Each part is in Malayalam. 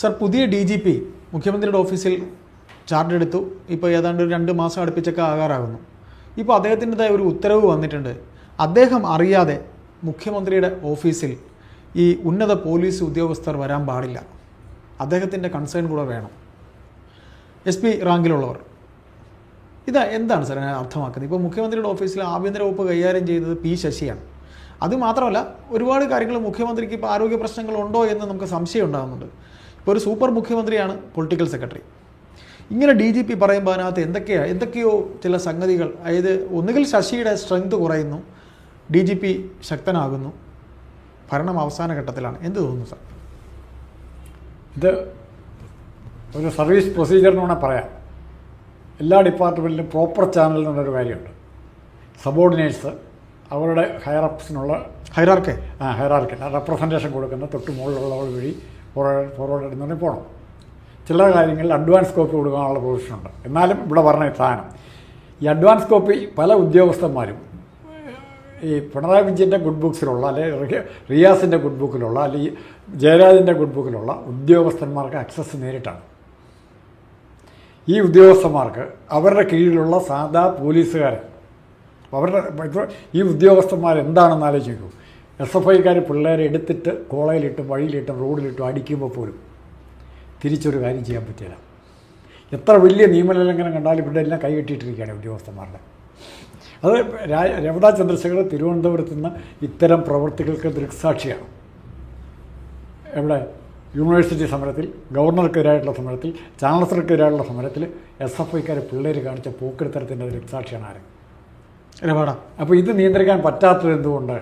സർ പുതിയ ഡി ജി പി മുഖ്യമന്ത്രിയുടെ ഓഫീസിൽ ചാർജ് എടുത്തു. ഇപ്പോൾ ഏതാണ്ട് രണ്ട് മാസം അടുപ്പിച്ചൊക്കെ ആകാറാകുന്നു. ഇപ്പോൾ അദ്ദേഹത്തിന്റെതായ ഒരു ഉത്തരവ് വന്നിട്ടുണ്ട്. അദ്ദേഹം അറിയാതെ മുഖ്യമന്ത്രിയുടെ ഓഫീസിൽ ഈ ഉന്നത പോലീസ് ഉദ്യോഗസ്ഥർ വരാൻ പാടില്ല. അദ്ദേഹത്തിന്റെ കൺസേൺ കൂടെ വേണം. എസ് പി റാങ്കിലുള്ളവർ. ഇത് എന്താണ് സർ ഞാൻ അർത്ഥമാക്കുന്നത്? ഇപ്പോൾ മുഖ്യമന്ത്രിയുടെ ഓഫീസിൽ ആഭ്യന്തര വകുപ്പ് കൈകാര്യം ചെയ്യുന്നത് പി ശശിയാണ്. അതുമാത്രമല്ല ഒരുപാട് കാര്യങ്ങൾ മുഖ്യമന്ത്രിക്ക് ഇപ്പോൾ ആരോഗ്യ പ്രശ്നങ്ങളുണ്ടോ എന്ന് നമുക്ക് സംശയം ഉണ്ടാകുന്നുണ്ട്. ഇപ്പോൾ ഒരു സൂപ്പർ മുഖ്യമന്ത്രിയാണ് പൊളിറ്റിക്കൽ സെക്രട്ടറി. ഇങ്ങനെ ഡി ജി പി പറയുമ്പോൾ അതിനകത്ത് എന്തൊക്കെയാണ് എന്തൊക്കെയോ ചില സംഗതികൾ അതായത് ഒന്നുകിൽ ശശിയുടെ സ്ട്രെങ്ത് കുറയുന്നു ഡി ജി പി ശക്തനാകുന്നു ഭരണം അവസാന ഘട്ടത്തിലാണ്. എന്ത് തോന്നുന്നു സാർ ഇത് ഒരു സർവീസ് പ്രൊസീജിയർ എന്ന് വേണമെങ്കിൽ പറയാം. എല്ലാ ഡിപ്പാർട്ട്മെന്റിലും പ്രോപ്പർ ചാനൽ എന്നുള്ളൊരു കാര്യമുണ്ട്. സബോർഡിനേറ്റ്സ് അവരുടെ ഹയർ അപ്സിനുള്ള ഹൈറാർക്കെ ഹയറാർക്കിൽ റെപ്രസെന്റേഷൻ കൊടുക്കുന്ന തൊട്ട് മുകളിലുള്ളവർ വഴി ഫോർവേഡ് ഫോർവേഡ് ഇടുന്നതിന് പോകണം ചില കാര്യങ്ങളിൽ അഡ്വാൻസ് കോപ്പി കൊടുക്കാനുള്ള പ്രൊവിഷനുണ്ട് എന്നാലും ഇവിടെ പറഞ്ഞ സാധനം. ഈ അഡ്വാൻസ് കോപ്പി പല ഉദ്യോഗസ്ഥന്മാരും ഈ പിണറായി വിജയന്റെ ഗുഡ് ബുക്സിലുള്ള അല്ലെങ്കിൽ റിയാസിന്റെ ഗുഡ് ബുക്കിലുള്ള അല്ലെങ്കിൽ ജയരാജിന്റെ ഗുഡ് ബുക്കിലുള്ള ഉദ്യോഗസ്ഥന്മാർക്ക് അക്സസ് നേരിട്ടാണ്. ഈ ഉദ്യോഗസ്ഥന്മാർക്ക് അവരുടെ കീഴിലുള്ള സാധാ പോലീസുകാരൻ അവരുടെ ഈ ഉദ്യോഗസ്ഥന്മാർ എന്താണെന്ന് ആലോചിക്കൂ എസ് എഫ് ഐക്കാർ പിള്ളേരെ എടുത്തിട്ട് കോളേജിലിട്ടും വഴിയിലിട്ടും റോഡിലിട്ടും അടിക്കുമ്പോൾ പോലും തിരിച്ചൊരു കാര്യം ചെയ്യാൻ പറ്റില്ല. എത്ര വലിയ നിയമലംഘനം കണ്ടാലും ഇവിടെ എല്ലാം കൈകെട്ടിയിട്ടിരിക്കുകയാണ് ഉദ്യോഗസ്ഥന്മാരുടെ. അത് രമതാ ചന്ദ്രശേഖർ തിരുവനന്തപുരത്ത് നിന്ന് ഇത്തരം പ്രവൃത്തികൾക്ക് ദൃക്സാക്ഷിയാണ്. എവിടെ? യൂണിവേഴ്സിറ്റി സമരത്തിൽ ഗവർണർക്കെതിരായിട്ടുള്ള സമരത്തിൽ ചാൻസലർക്കെതിരായിട്ടുള്ള സമരത്തിൽ എസ് എഫ് ഐക്കാരെ പിള്ളേർ കാണിച്ച പോക്കെടുത്തരത്തിന്റെ ദൃക്സാക്ഷിയാണ് ആര്? അപ്പോൾ ഇത് നിയന്ത്രിക്കാൻ പറ്റാത്തത് എന്തുകൊണ്ട്?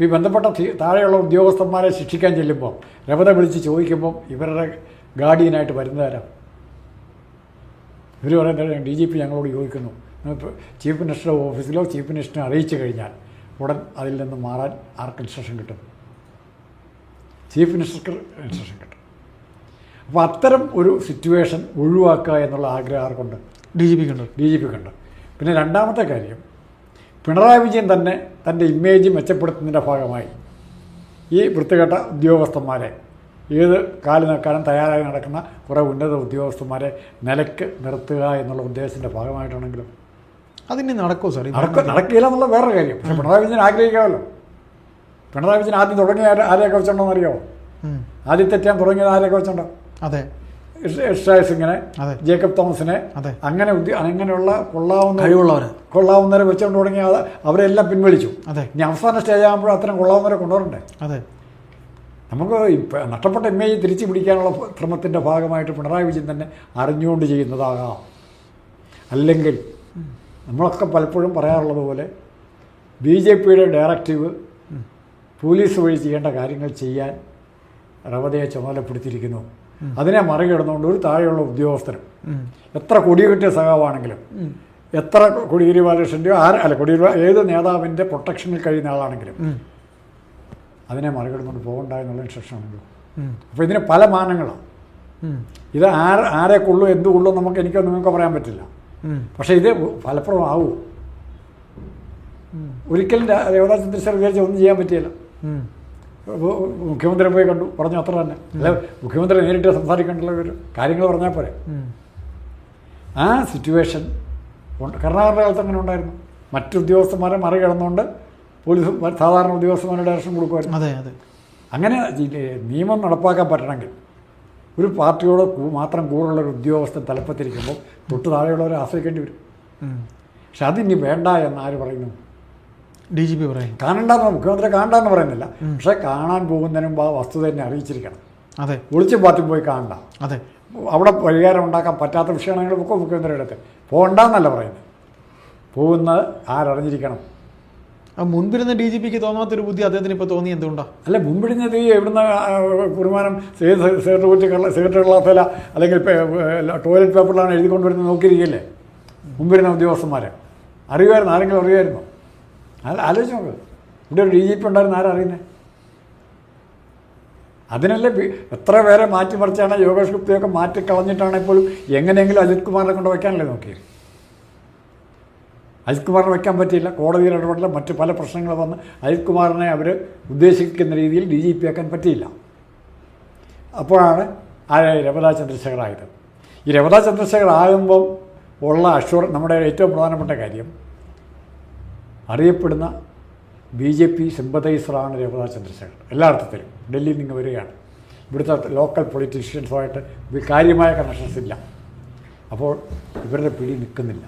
ഈ ബന്ധപ്പെട്ട താഴെയുള്ള ഉദ്യോഗസ്ഥന്മാരെ ശിക്ഷിക്കാൻ ചെല്ലുമ്പോൾ രമത വിളിച്ച് ചോദിക്കുമ്പോൾ ഇവരുടെ ഗാർഡിയനായിട്ട് വരുന്നതാരാ ഇവർ പറയുന്നത് ഡി ജി പി ഞങ്ങളോട് ചോദിക്കുന്നു. ചീഫ് മിനിസ്റ്റർ ഓഫീസിലോ ചീഫ് മിനിസ്റ്ററിനെ അറിയിച്ചു കഴിഞ്ഞാൽ ഉടൻ അതിൽ നിന്ന് മാറാൻ ആർക്ക് ഇൻസ്ട്രക്ഷൻ കിട്ടും? ചീഫ് മിനിസ്റ്റർക്ക് ഇൻസ്ട്രക്ഷൻ കിട്ടും. അപ്പോൾ അത്തരം ഒരു സിറ്റുവേഷൻ ഒഴിവാക്കുക എന്നുള്ള ആഗ്രഹം ആർക്കുണ്ട്? ഡി ജി പി ഉണ്ട് ഡി ജി പിക്കുണ്ട്. പിന്നെ രണ്ടാമത്തെ കാര്യം പിണറായി വിജയൻ തന്നെ തന്റെ ഇമേജ് മെച്ചപ്പെടുത്തുന്നതിന്റെ ഭാഗമായി ഈ വൃത്തികെട്ട ഉദ്യോഗസ്ഥന്മാരെ ഏത് കാലു നിൽക്കാനും തയ്യാറായി നടക്കുന്ന കുറേ ഉന്നത ഉദ്യോഗസ്ഥന്മാരെ നിലയ്ക്ക് നിർത്തുക എന്നുള്ള ഉദ്ദേശത്തിന്റെ ഭാഗമായിട്ടാണെങ്കിലും. അതിന് നടക്കുമോ സാർ? നടക്കും? നടക്കില്ല എന്നുള്ള വേറെ കാര്യം. പക്ഷേ പിണറായി വിജയൻ ആഗ്രഹിക്കാമല്ലോ. പിണറായി വിജയൻ ആദ്യം തുടങ്ങിയ ആരെ- ആരെയൊക്കെ വെച്ചിട്ടുണ്ടോ എന്നറിയാമോ ആദ്യത്തെ ആദ്യം തെറ്റാൻ തുടങ്ങിയത് ആരെയൊക്കെ വെച്ചിട്ടുണ്ടോ അതെ. എഷ്ടായ ഇങ്ങനെ ജേക്കബ് തോമസിനെ അങ്ങനെ അങ്ങനെയുള്ള കൊള്ളാവുന്ന കഴിവുള്ളവരെ. കൊള്ളാവുന്നവരെ വെച്ചുകൊണ്ട് തുടങ്ങിയ ആൾ അവരെല്ലാം പിൻവലിച്ചു. അതെ. ഇനി അവസാന സ്റ്റേജ് ആകുമ്പോൾ അത്തരം കൊള്ളാവുന്നവരെ കൊണ്ടുവരണ്ടേ? അതെ. നമുക്ക് നഷ്ടപ്പെട്ട നഷ്ടപ്പെട്ട ഇമേജ് തിരിച്ചു പിടിക്കാനുള്ള ശ്രമത്തിന്റെ ഭാഗമായിട്ട് പിണറായി വിജയൻ തന്നെ അറിഞ്ഞുകൊണ്ട് ചെയ്യുന്നതാകാം. അല്ലെങ്കിൽ നമ്മളൊക്കെ പലപ്പോഴും പറയാറുള്ളത് പോലെ ബി ജെ പിയുടെ ഡയറക്റ്റീവ് പോലീസ് വഴി ചെയ്യേണ്ട കാര്യങ്ങൾ ചെയ്യാൻ റവതയെ ചുമതലപ്പെടുത്തിയിരിക്കുന്നു. അതിനെ മറികടന്നുകൊണ്ട് ഒരു താഴെയുള്ള ഉദ്യോഗസ്ഥരും. എത്ര കൊടികെട്ടിയ സഖാവാണെങ്കിലും എത്ര കൊടിയേരി ബാലകൃഷ്ണന്റെയോ ആര് അല്ല കൊടിയേരി ഏത് നേതാവിന്റെ പ്രൊട്ടക്ഷനിൽ കഴിയുന്ന ആളാണെങ്കിലും അതിനെ മറികടന്നുകൊണ്ട് പോകണ്ട എന്നുള്ള ഇൻസ്ട്രക്ഷൻ ഉം. അപ്പോൾ ഇതിന് പല മാനങ്ങളാണ് ഇത് ആര് ആരെ കൊള്ളു എന്ത് കൊള്ളു നമുക്ക് എനിക്ക് നിങ്ങൾക്ക് പറയാൻ പറ്റില്ല. പക്ഷേ ഇത് ഫലപ്രദമാവൂ ഒരിക്കലും ദേവദാസ് ചന്ദ്രശേഖർ വിചാരിച്ച ഒന്നും ചെയ്യാൻ പറ്റിയില്ല. ഉം. അപ്പോൾ മുഖ്യമന്ത്രി പോയി കണ്ടു. പറഞ്ഞു അത്ര തന്നെ. അല്ല മുഖ്യമന്ത്രി നേരിട്ട് സംസാരിക്കേണ്ടുള്ള ഒരു കാര്യങ്ങൾ പറഞ്ഞാൽ പോരെ. ആ സിറ്റുവേഷൻ കർണാടക കാലത്ത് അങ്ങനെ ഉണ്ടായിരുന്നു. മറ്റു ഉദ്യോഗസ്ഥന്മാരെ മറികടന്നുകൊണ്ട് പോലീസ് സാധാരണ ഉദ്യോഗസ്ഥന്മാരെ ഡയറക്ഷൻ കൊടുക്കുമായിരുന്നു. അതെ അതെ. അങ്ങനെ നിയമം നടപ്പാക്കാൻ പറ്റണമെങ്കിൽ ഒരു പാർട്ടിയോട് മാത്രം കൂടുതലുള്ള ഒരു ഉദ്യോഗസ്ഥൻ തലപ്പത്തിരിക്കുമ്പോൾ തൊട്ട് താഴെയുള്ളവരെ ആശ്രയിക്കേണ്ടി വരും. പക്ഷെ അതിനി വേണ്ട എന്ന് ആര് പറയുന്നു? ഡി ജി പി പറയും കാണണ്ടെന്ന് മുഖ്യമന്ത്രി കാണണ്ടെന്ന് പറയുന്നില്ല. പക്ഷേ കാണാൻ പോകുന്നതിന് മുമ്പ് ആ വസ്തുത തന്നെ അറിയിച്ചിരിക്കണം. അതെ. ഒളിച്ചും പാത്തി പോയി കാണണ്ട. അതെ. അവിടെ പരിഹാരം ഉണ്ടാക്കാൻ പറ്റാത്ത വിഷയമാണെങ്കിൽ ഒക്കെ മുഖ്യമന്ത്രിയുടെ അടുത്ത് പോകണ്ടെന്നല്ല പറയുന്നത്. പോകുന്നത് ആരറിഞ്ഞിരിക്കണം. മുൻപിരുന്ന ഡി ജി പിക്ക് തോന്നാത്തൊരു ബുദ്ധി അദ്ദേഹത്തിന് ഇപ്പോൾ തോന്നി എന്തുകൊണ്ടാ? അല്ല മുമ്പിടുന്നത് ഈ എവിടുന്ന് കുറുമാനം സിഗരറ്റ് കുറ്റി കള്ള സിഗരറ്റ് കള്ളാത്തല അല്ലെങ്കിൽ ടോയ്ലറ്റ് പേപ്പറിലാണ് എഴുതി കൊണ്ടുവരുന്നത് നോക്കിയിരിക്കില്ലേ? മുമ്പിരുന്ന ഉദ്യോഗസ്ഥന്മാരെ. അറിയുമായിരുന്നു ആരെങ്കിലും അറിയുമായിരുന്നു? അല്ല ആലോചിച്ച് നോക്ക്. ഇവിടെ ഒരു ഡി ജി പി ഉണ്ടായിരുന്ന ആരറിയുന്നത് അതിനല്ലേ എത്ര പേരെ മാറ്റിമറിച്ചാണ് യോഗേഷ് ഗുപ്തയൊക്കെ മാറ്റി കളഞ്ഞിട്ടാണ് ഇപ്പോഴും എങ്ങനെയെങ്കിലും അജിത് കുമാറിനെ കൊണ്ട് വയ്ക്കാനല്ലേ നോക്കിയത് അജിത് കുമാറിനെ വയ്ക്കാൻ പറ്റിയില്ല. കോടതിയിൽ ഇടപെടല മറ്റ് പല പ്രശ്നങ്ങൾ വന്ന് അജിത് കുമാറിനെ അവർ ഉദ്ദേശിക്കുന്ന രീതിയിൽ ഡി ജി പി ആക്കാൻ പറ്റിയില്ല. അപ്പോഴാണ് ആ രമതാ ചന്ദ്രശേഖർ ആയത്. ഈ രമതാ ചന്ദ്രശേഖർ ആകുമ്പം ഉള്ള അഷുർ നമ്മുടെ ഏറ്റവും പ്രധാനപ്പെട്ട കാര്യം അറിയപ്പെടുന്ന ബി ജെ പി സിമ്പതൈസറാണ് രമതാ ചന്ദ്രശേഖർ എല്ലാ അർത്ഥത്തിലും ഡൽഹിയിൽ നിന്ന് വരികയാണ്. ഇവിടുത്തെ ലോക്കൽ പൊളിറ്റീഷ്യൻസുമായിട്ട് കാര്യമായ കണക്ഷൻസ് ഇല്ല. അപ്പോൾ ഇവരുടെ പിടി നിൽക്കുന്നില്ല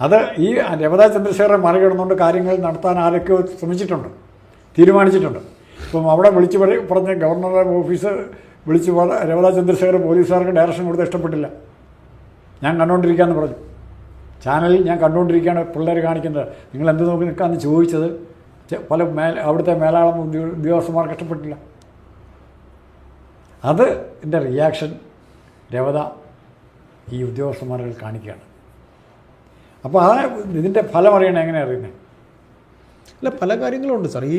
അത് ഈ രമതാ ചന്ദ്രശേഖരൻ മറികടന്നുകൊണ്ട് കാര്യങ്ങൾ നടത്താൻ ആരൊക്കെയോ ശ്രമിച്ചിട്ടുണ്ട് തീരുമാനിച്ചിട്ടുണ്ട്. ഇപ്പം അവിടെ വിളിച്ചു പറ- പറഞ്ഞ ഗവർണറുടെ ഓഫീസ് വിളിച്ച് രമതാ ചന്ദ്രശേഖർ പോലീസുകാർക്ക് ഡയറക്ഷൻ കൊടുത്ത് ഇഷ്ടപ്പെട്ടില്ല. ഞാൻ കണ്ടുകൊണ്ടിരിക്കാമെന്ന് പറഞ്ഞു. ചാനലിൽ ഞാൻ കണ്ടുകൊണ്ടിരിക്കുകയാണ് പിള്ളേർ കാണിക്കുന്നത്. നിങ്ങൾ എന്ത് നോക്കി നിൽക്കാമെന്ന് ചോദിച്ചത്. പല മേൽ അവിടുത്തെ മേലാളം ഉദ്യോഗസ്ഥന്മാർ കഷ്ടപ്പെട്ടില്ല. അത് എന്റെ റിയാക്ഷൻ രവത ഈ ഉദ്യോഗസ്ഥന്മാരിൽ കാണിക്കുകയാണ്. അപ്പോൾ ആ ഇതിന്റെ ഫലം അറിയണം എങ്ങനെ അറിയുന്നത് അല്ല പല കാര്യങ്ങളുണ്ട് സാർ. ഈ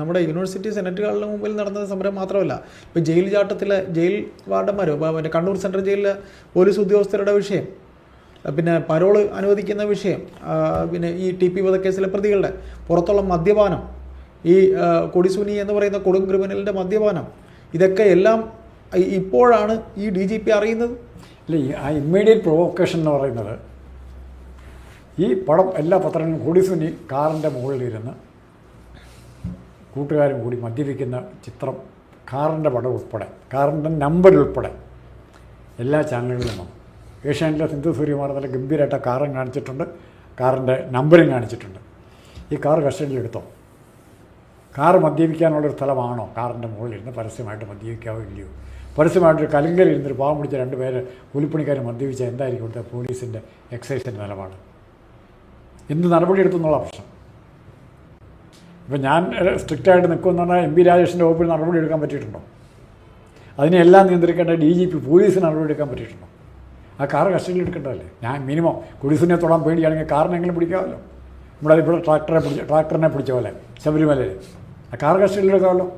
നമ്മുടെ യൂണിവേഴ്സിറ്റി സെനറ്റുകളുടെ മുമ്പിൽ നടന്ന സമരം മാത്രമല്ല. ഇപ്പോൾ ജയിൽ ചാട്ടത്തിലെ ജയിൽ വാർഡന്മാർ മറ്റേ കണ്ണൂർ സെൻട്രൽ ജയിലിലെ പോലീസ് ഉദ്യോഗസ്ഥരുടെ വിഷയം. പിന്നെ പരോൾ അനുവദിക്കുന്ന വിഷയം പിന്നെ ഈ ടി പി വധക്കേസിലെ പ്രതികളുടെ പുറത്തുള്ള മദ്യപാനം ഈ കൊടിസുനി എന്ന് പറയുന്ന കൊടും ക്രിമിനലിന്റെ മദ്യപാനം ഇതൊക്കെ എല്ലാം ഇപ്പോഴാണ് ഈ ഡി ജി പി അറിയുന്നത്? അല്ല ആ ഇമ്മീഡിയറ്റ് പ്രൊവോക്കേഷൻ എന്ന് പറയുന്നത് ഈ പടം എല്ലാ പത്രങ്ങളും കൊടിസുനി കാറിന്റെ മുകളിലിരുന്ന് കൂട്ടുകാരും കൂടി മദ്യപിക്കുന്ന ചിത്രം കാറിന്റെ പടം ഉൾപ്പെടെ കാറിന്റെ നമ്പർ ഉൾപ്പെടെ എല്ലാ ചാനലുകളിലും വന്നു. ഏഷ്യാനെറ്റിലെ സിന്ധു സൂര്യമാർ നല്ല ഗംഭീരമായിട്ട് കാറും കാണിച്ചിട്ടുണ്ട്. കാറിന്റെ നമ്പറും കാണിച്ചിട്ടുണ്ട്. ഈ കാർ കസ്റ്റഡിയിലെടുത്തോ? കാർ മദ്യപിക്കാനുള്ളൊരു സ്ഥലമാണോ? കാറിന്റെ മുകളിലിരുന്ന് പരസ്യമായിട്ട് മദ്യപിക്കാവോ ഇല്ലയോ? പരസ്യമായിട്ടൊരു കലിങ്കലിരുന്നൊരു പാവം പിടിച്ച രണ്ട് പേര് കൂലിപ്പണിക്കാർ മദ്യപിച്ചാൽ എന്തായിരിക്കും ഇവിടുത്തെ പോലീസിന്റെ എക്സൈസിന്റെ നിലപാട്? എന്ത് നടപടി എടുത്തെന്നുള്ള പ്രശ്നം? ഇപ്പം ഞാൻ സ്ട്രിക്റ്റായിട്ട് നിൽക്കുമെന്ന് പറഞ്ഞാൽ എം പി രാജേഷിന്റെ വകുപ്പിൽ നടപടി എടുക്കാൻ പറ്റിയിട്ടുണ്ടോ? അതിനെല്ലാം നിയന്ത്രിക്കേണ്ട ഡി ജി പി പോലീസിന് നടപടി എടുക്കാൻ പറ്റിയിട്ടുണ്ടോ? ആ കാർ കസ്റ്റഡിയിൽ എടുക്കേണ്ടതല്ലേ? ഞാൻ മിനിമം കുടിസിനെ തൊടാൻ പേടിയാണെങ്കിൽ കാറിനെങ്കിലും പിടിക്കാമല്ലോ. നമ്മുടെ ഇവിടെ ട്രാക്ടറെ പിടിച്ച ട്രാക്ടറിനെ പിടിച്ച പോലെ ശബരിമലയിൽ ആ കാർ കസ്റ്റഡിയിൽ എടുക്കാമല്ലോ.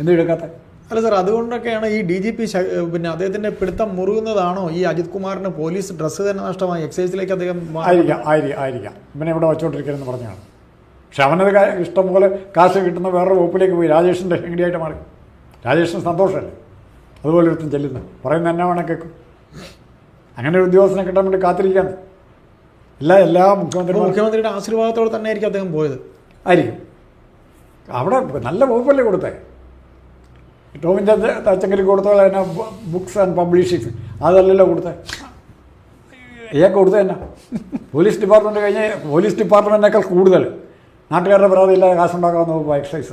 എന്ത് എടുക്കാത്ത? അല്ല സാർ അതുകൊണ്ടൊക്കെയാണ് ഈ ഡി ജി പി പിന്നെ അദ്ദേഹത്തിന്റെ പിടുത്തം മുറുകുന്നതാണോ ഈ അജിത് കുമാറിന് പോലീസ് ഡ്രസ്സ് തന്നെ നഷ്ടമായി? എക്സൈസിലേക്ക് അദ്ദേഹം ആയിരിക്കാം ആയിരിക്കാം ആയിരിക്കാം. പിന്നെ ഇവിടെ വെച്ചോണ്ടിരിക്കുന്നത് പറഞ്ഞാണ്. പക്ഷെ അവനത് കാ- ഇഷ്ടം പോലെ കാശ് കിട്ടുന്ന വേറൊരു വകുപ്പിലേക്ക് പോയി. രാജേഷിന്റെ എങ്ങനെയായിട്ട് മാറി? രാജേഷിന് സന്തോഷമല്ലേ? അതുപോലെ ഒരുത്തും ചെല്ലുന്നു. പറയുന്ന എന്നാ വേണം കേൾക്കും. അങ്ങനെ ഒരു ഉദ്യോഗസ്ഥനെ കിട്ടാൻ വേണ്ടി കാത്തിരിക്കുകയാണ്. എല്ലാ എല്ലാ മുഖ്യമന്ത്രിയും മുഖ്യമന്ത്രിയുടെ ആശീർവാദത്തോടെ തന്നെ ആയിരിക്കും അദ്ദേഹം പോയത്. ആയിരിക്കും. അവിടെ നല്ല വകുപ്പല്ലേ കൊടുത്തേ. ടോമിന്റെ തച്ചങ്കരി കൊടുത്തോളം എന്നാ ബുക്സ് ആൻഡ് പബ്ലിഷിങ് അതല്ലല്ലോ കൊടുത്തേ. ഇയാൾക്ക് കൊടുത്തത് എന്നാ. പോലീസ് ഡിപ്പാർട്ട്മെന്റ് കഴിഞ്ഞ് പോലീസ് ഡിപ്പാർട്ട്മെന്റിനേക്കാൾ കൂടുതൽ. നാട്ടുകാരുടെ പരാതി ഇല്ലാതെ കാശുണ്ടാക്കാവുന്ന വകുപ്പ് എക്സൈസ്.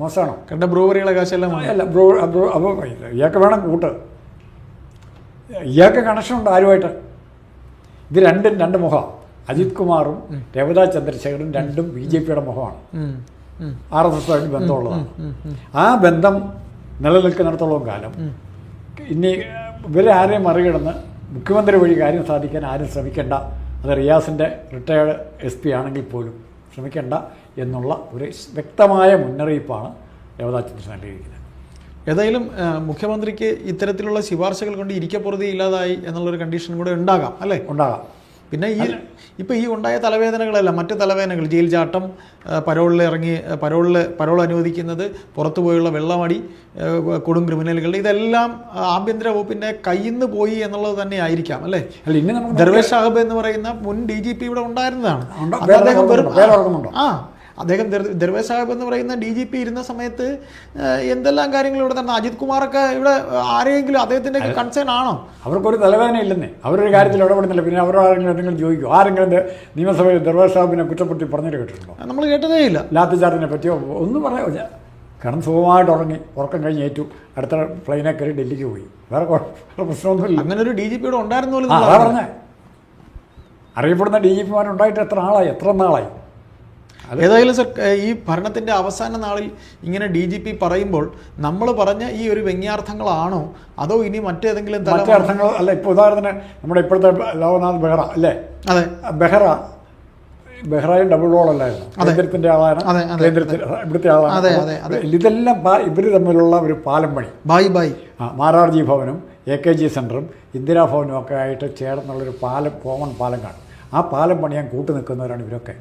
മോശമാണോ? കണ്ട ബ്രൂവറികളെ കാശെല്ലാം അല്ല ബ്രോ ബ്രോ അപ്പോൾ ഇയാൾക്ക് വേണം കൂട്ട്. ഇയാൾക്ക് കണക്ഷൻ ഉണ്ട് ആരുമായിട്ട്? ഇത് രണ്ടും രണ്ട് മുഖം. അജിത് കുമാറും രവതാ ചന്ദ്രശേഖരനും രണ്ടും ബി ജെ പിയുടെ മുഖമാണ് ആർ എസ് എസുമായിട്ട് ബന്ധമുള്ളതാണ്. ആ ബന്ധം നിലനിൽക്കുന്നിടത്തോളം കാലം ഇനി ഇവരെ ആരെയും മറികടന്ന് മുഖ്യമന്ത്രി വഴി കാര്യം സാധിക്കാൻ ആരും ശ്രമിക്കേണ്ട. അത് റിയാസിന്റെ റിട്ടയേർഡ് എസ് പി ആണെങ്കിൽ പോലും ശ്രമിക്കേണ്ട എന്നുള്ള ഒരു വ്യക്തമായ മുന്നറിയിപ്പാണ് രവതാ ചന്ദ്രൻ നൽകിയിരിക്കുന്നത്. ഏതായാലും മുഖ്യമന്ത്രിക്ക് ഇത്തരത്തിലുള്ള ശുപാർശകൾ കൊണ്ട് ഇരിക്കപ്പുറതി ഇല്ലാതായി എന്നുള്ളൊരു കണ്ടീഷൻ കൂടെ ഉണ്ടാകാം അല്ലേ? ഉണ്ടാകാം. പിന്നെ ഈ ഇപ്പൊ ഈ ഉണ്ടായ തലവേദനകളല്ല മറ്റ് തലവേദനകൾ ജയിൽ ചാട്ടം പരോളിൽ ഇറങ്ങി പരോളിൽ പരോൾ അനുവദിക്കുന്നത് പുറത്തു പോയുള്ള വെള്ളമടി കൊടും ക്രിമിനലുകളുടെ ഇതെല്ലാം ആഭ്യന്തര വകുപ്പിന്റെ കയ്യിൽ നിന്ന് പോയി എന്നുള്ളത് തന്നെ ആയിരിക്കാം അല്ലേ? അല്ല ഇനി നമുക്ക് ദർവേഷ് സാഹബ് എന്ന് പറയുന്ന മുൻ ഡി ജി പി ഇവിടെ ഉണ്ടായിരുന്നതാണ്. അദ്ദേഹം? ആ അദ്ദേഹം ദർവേ സാഹിബ് എന്ന് പറയുന്ന ഡി ജി പി ഇരുന്ന സമയത്ത് എന്തെല്ലാം കാര്യങ്ങൾ ഇവിടെ നടന്നു? അജിത് കുമാറൊക്കെ ഇവിടെ ആരെയെങ്കിലും അദ്ദേഹത്തിന്റെ കൺസേൺ ആണോ? അവർക്കൊരു തലവേദന ഇല്ലെന്നേ. അവരൊരു കാര്യത്തിൽ ഇടപെടുന്നില്ല. പിന്നെ അവരോടെങ്കിലും എന്തെങ്കിലും ചോദിക്കും? ആരെങ്കിലും നിയമസഭയിൽ ദർവേ സാഹിബിനെ കുറ്റപ്പെടുത്തി പറഞ്ഞിട്ട് കേട്ടിട്ടുണ്ടോ? നമ്മൾ കേട്ടതേ ഇല്ല. ലാത്തി ചാർജിനെ പറ്റിയോ? ഒന്നും പറയാ. കാരണം സുഖമായിട്ട് ഉറങ്ങി ഉറക്കം കഴിഞ്ഞ് ഏറ്റു. അടുത്ത പ്ലെയിനെ കയറി ഡൽഹിക്ക് പോയി. വേറെ വേറെ പ്രശ്നമൊന്നുമില്ല. അങ്ങനെ ഒരു ഡി ജി പിയുടെ ഉണ്ടായിരുന്നു. പറഞ്ഞേ. അറിയപ്പെടുന്ന ഡി ജി പിമാരുണ്ടായിട്ട് എത്ര ആളായി? എത്ര നാളായി? ഏതായാലും സർ ഈ ഭരണത്തിന്റെ അവസാന നാളിൽ ഇങ്ങനെ ഡി ജി പി പറയുമ്പോൾ നമ്മൾ പറഞ്ഞ ഈ ഒരു വ്യംഗ്യാർത്ഥങ്ങളാണോ? അതോ ഇനി മറ്റേതെങ്കിലും അർത്ഥങ്ങൾ അല്ല ഇപ്പോൾ ഉദാഹരണത്തിന് നമ്മുടെ ഇപ്പോഴത്തെ ലോകനാഥ് ബെഹ്റ അല്ലേ? അതെ. ബെഹ്റ ബെഹ്റയും ഡബിൾ റോൾ അല്ലായിരുന്നു കേന്ദ്രത്തിന്റെ ആളാണ്. കേന്ദ്രത്തിൽ ഇവിടുത്തെ ആളാണ്. ഇതെല്ലാം ഇവർ തമ്മിലുള്ള ഒരു പാലം പണി. Bye bye. ആ, മാരാർജി ഭവനും എ കെ ജി സെന്ററും ഇന്ദിരാഭവനും ഒക്കെ ആയിട്ട് ചേർന്നുള്ളൊരു പാലം കോമൺ പാലം കാണും. ആ പാലം പണിയാൻ കൂട്ടു നിൽക്കുന്നവരാണ് ഇവരൊക്കെ.